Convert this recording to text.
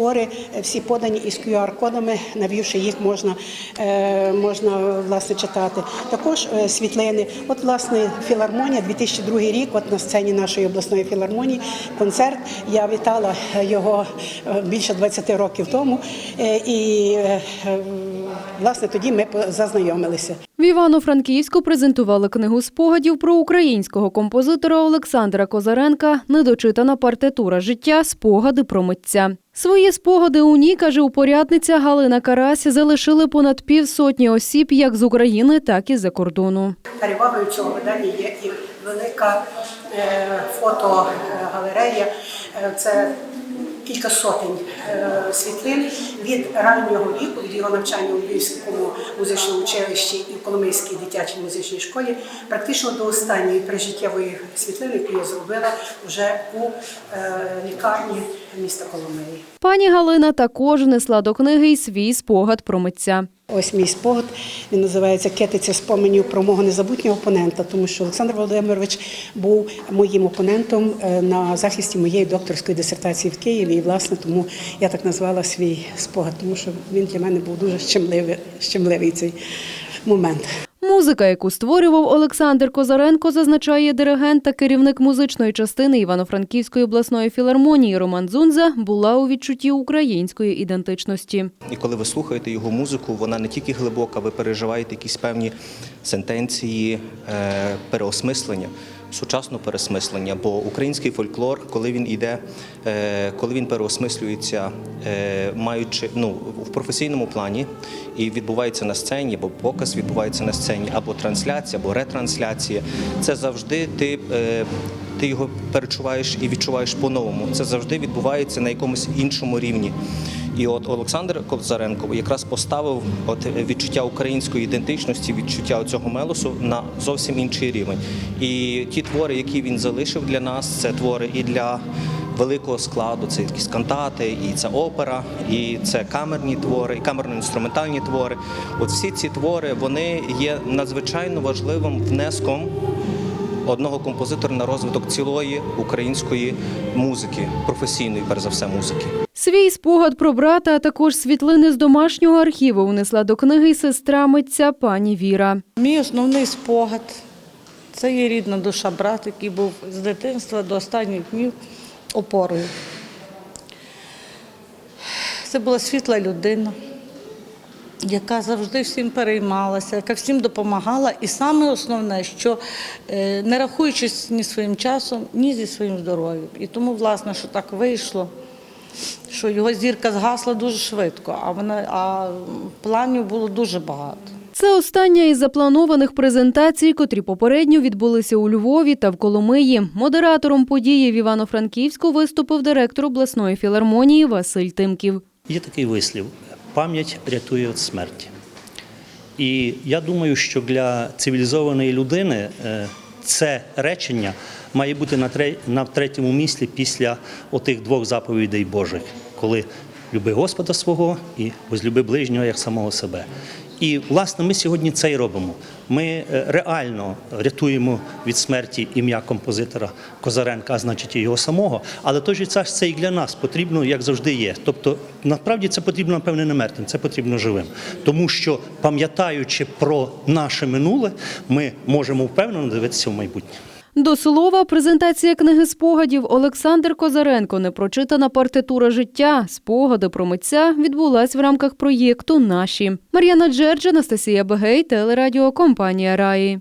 твори е, всі подані із QR-кодами, навівши їх можна, е, можна власне читати. Також е, світлини. От власне філармонія 2002 рік. От на сцені нашої обласної філармонії концерт. Я вітала його більше 20 років тому, і власне тоді ми зазнайомилися. В Івано-Франківську презентували книгу спогадів про українського композитора Олександра Козаренка Недочитана партитура життя. Спогади про митця. Свої спогади у ній, каже упорядниця Галина Карась, залишили понад півсотні осіб як з України, так і з-за кордону. Перевагою цього видання є і велика е, фотогалерея. Е, Це кілька сотень е, світлин від раннього віку, від його навчання у Львівському музичному училищі і в Коломийській дитячій музичній школі, практично до останньої прижиттєвої світлини, яку я зробила вже у е, лікарні міста Коломиї. Пані Галина також внесла до книги й свій спогад про митця. Ось мій спогад. Він називається Кетиця споменів про мого незабутнього опонента, тому що Олександр Володимирович був моїм опонентом е, на захисті моєї докторської дисертації в Києві. І власне тому я так назвала свій спогад, тому що він для мене був дуже щемливий, щемливий цей момент. Музика, яку створював Олександр Козаренко, зазначає диригент та керівник музичної частини Івано-Франківської обласної філармонії Роман Дзунза, була у відчутті української ідентичності. І коли ви слухаєте його музику, вона не тільки глибока, ви переживаєте якісь певні сентенції, е, переосмислення, сучасне переосмислення. Бо український фольклор, коли він іде, е, коли він переосмислюється, е, маючи ну в професійному плані і відбувається на сцені, бо показ відбувається на сцені, або трансляція, або ретрансляція, це завжди ти. е, ти його перечуваєш і відчуваєш по-новому. Це завжди відбувається на якомусь іншому рівні. І от Олександр Козаренко якраз поставив от відчуття української ідентичності, відчуття цього мелосу на зовсім інший рівень. І ті твори, які він залишив для нас, це твори і для великого складу. Це якісь кантати, і це опера, і це камерні твори, і камерно-інструментальні твори. От всі ці твори вони є надзвичайно важливим внеском одного композитора на розвиток цілої української музики, професійної, перш за все, музики. Свій спогад про брата, а також світлини з домашнього архіву внесла до книги й сестра митця пані Віра. Мій основний спогад це є рідна душа брат, який був з дитинства до останніх днів опорою. Це була світла людина, яка завжди всім переймалася, яка всім допомагала. І саме основне, що е, не рахуючись ні своїм часом, ні зі своїм здоров'ям. І тому, власне, що так вийшло, що його зірка згасла дуже швидко, а вона а планів було дуже багато. Це остання із запланованих презентацій, котрі попередньо відбулися у Львові та в Коломиї. Модератором події в Івано-Франківську виступив директор обласної філармонії Василь Тимків. Є такий вислів: пам'ять рятує від смерті. І я думаю, що для цивілізованої людини е, це речення має бути на третьому місці після отих двох заповідей Божих, коли люби Господа свого і возлюби ближнього як самого себе. І власне ми сьогодні це й робимо. Ми е, реально рятуємо від смерті ім'я композитора Козаренка, а значить і його самого. Але той же час це і для нас потрібно, як завжди є. Тобто, насправді це потрібно, напевне, не мертвим, це потрібно живим. Тому що, пам'ятаючи про наше минуле, ми можемо впевнено дивитися в майбутнє. До слова, презентація книги спогадів Олександр Козаренко Непрочитана партитура життя. Спогади про митця відбулась в рамках проєкту Наші. Мар'яна Джерджа, Анастасія Бегей, телерадіокомпанія Раї.